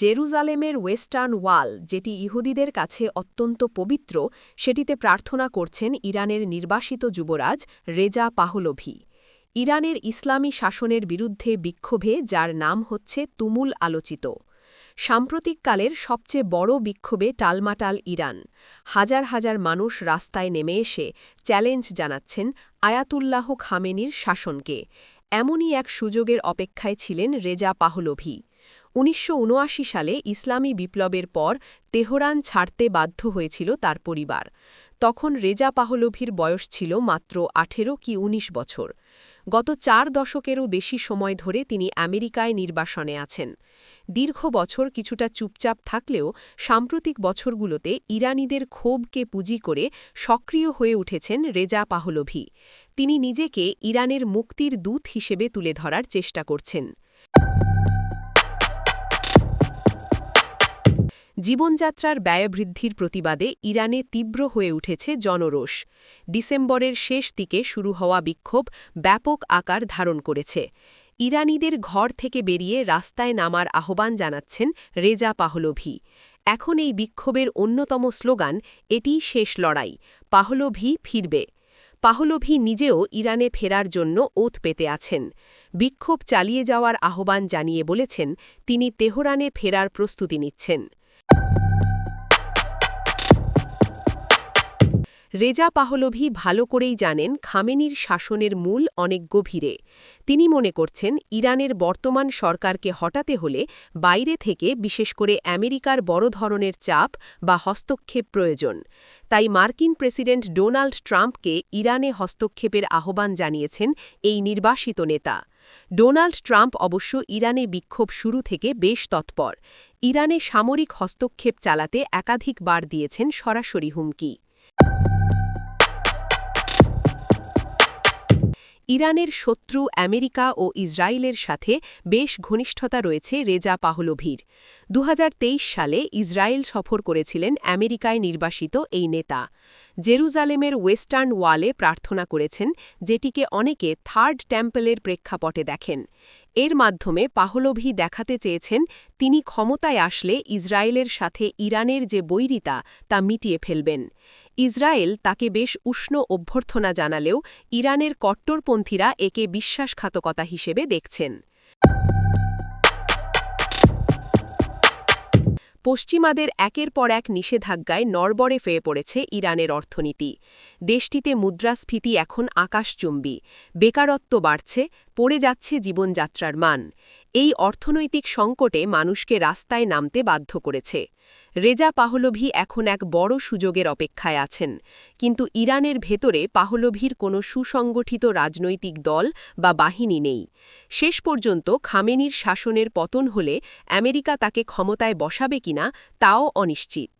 জেরুজালেমের ওয়েস্টার্ন ওয়াল, যেটি ইহুদিদের কাছে অত্যন্ত পবিত্র, সেটিতে প্রার্থনা করছেন ইরানের নির্বাসিত যুবরাজ রেজা পাহলভি। ইরানের ইসলামী শাসনের বিরুদ্ধে বিক্ষোভে, যার নাম হচ্ছে তুমুল আলোচিত। সাম্প্রতিককালের সবচেয়ে বড় বিক্ষোভে টালমাটাল ইরান। হাজার হাজার মানুষ রাস্তায় নেমে এসে চ্যালেঞ্জ জানাচ্ছেন আয়াতুল্লাহ খামেনির শাসনকে। এমনই এক সুযোগের অপেক্ষায় ছিলেন রেজা পাহলভি। উনিশশো উনআশি সালে ইসলামী বিপ্লবের পর তেহরান ছাড়তে বাধ্য হয়েছিল তার পরিবার। তখন রেজা পাহলভির বয়স ছিল মাত্র আঠেরো কি ১৯ বছর। গত চার দশকেরও বেশি সময় ধরে তিনি আমেরিকায় নির্বাসনে আছেন। দীর্ঘ বছর কিছুটা চুপচাপ থাকলেও সাম্প্রতিক বছরগুলোতে ইরানিদের ক্ষোভকে পুঁজি করে সক্রিয় হয়ে উঠেছেন রেজা পাহলভি। তিনি নিজেকে ইরানের মুক্তির দূত হিসেবে তুলে ধরার চেষ্টা করছেন। জীবনযাত্রার ব্যয়বৃদ্ধির প্রতিবাদে ইরানে তীব্র হয়ে উঠেছে জনরোষ। ডিসেম্বরের শেষ দিকে শুরু হওয়া বিক্ষোভ ব্যাপক আকার ধারণ করেছে। ইরানিদের ঘর থেকে বেরিয়ে রাস্তায় নামার আহ্বান জানাচ্ছেন রেজা পাহলভি। এখন এই বিক্ষোভের অন্যতম স্লোগান, এটি শেষ লড়াই, পাহলভি ফিরবে। পাহলভি নিজেও ইরানে ফেরার জন্য ওত পেতে আছেন। বিক্ষোভ চালিয়ে যাওয়ার আহ্বান জানিয়ে বলেছেন, তিনি তেহরানে ফেরার প্রস্তুতি নিচ্ছেন। রেজা পাহলভি ভালো করেই জানেন খামেনির শাসনের মূল অনেক গভীরে। তিনি মনে করছেন, ইরানের বর্তমান সরকারকে হটাতে হলে বাইরে থেকে বিশেষ করে আমেরিকার বড় ধরনের চাপ বা হস্তক্ষেপ প্রয়োজন। তাই মার্কিন প্রেসিডেন্ট ডোনাল্ড ট্রাম্পকে ইরানে হস্তক্ষেপের আহ্বান জানিয়েছেন এই নির্বাসিত নেতা। ডোনাল্ড ট্রাম্প অবশ্য ইরানে বিক্ষোভ শুরু থেকে বেশ তৎপর। ইরানে সামরিক হস্তক্ষেপ চালাতে একাধিকবার দিয়েছেন সরাসরি হুমকি। ইরানের শত্রু আমেরিকা ও ইসরায়েলের সাথে বেশ ঘনিষ্ঠতা রয়েছে রেজা পাহলভির। দু সালে ইসরায়েল সফর করেছিলেন আমেরিকায় নির্বাসিত এই নেতা। জেরুজালেমের ওয়েস্টার্ন ওয়ালে প্রার্থনা করেছেন, যেটিকে অনেকে থার্ড টেম্পলের প্রেক্ষাপটে দেখেন। এর মাধ্যমে পাহলভি দেখাতে চেয়েছেন তিনি ক্ষমতায় আসলে ইসরায়েলের সাথে ইরানের যে বৈরিতা তা মিটিয়ে ফেলবেন। ইসরায়েল তাকে বেশ উষ্ণ অভ্যর্থনা জানালেও ইরানের কট্টরপন্থীরা একে বিশ্বাসঘাতকতা হিসেবে দেখছেন। পশ্চিমাদের একের পর এক নিষেধাজ্ঞায় নরবরে ফেয়ে পড়েছে ইরানের অর্থনীতি। দেশটিতে মুদ্রাস্ফীতি এখন আকাশচুম্বী। বেকারত্ব বাড়ছে, পড়ে যাচ্ছে জীবনযাত্রার মান। এই অর্থনৈতিক সংকটে মানুষকে রাস্তায় নামতে বাধ্য করেছে। রেজা পাহলভি এখন এক বড় সুযোগের অপেক্ষায় আছেন। কিন্তু ইরানের ভেতরে পাহলভির কোনো সুসংগঠিত রাজনৈতিক দল বা বাহিনী নেই। শেষ পর্যন্ত খামেনির শাসনের পতন হলে আমেরিকা তাকে ক্ষমতায় বসাবে কিনা তাও অনিশ্চিত।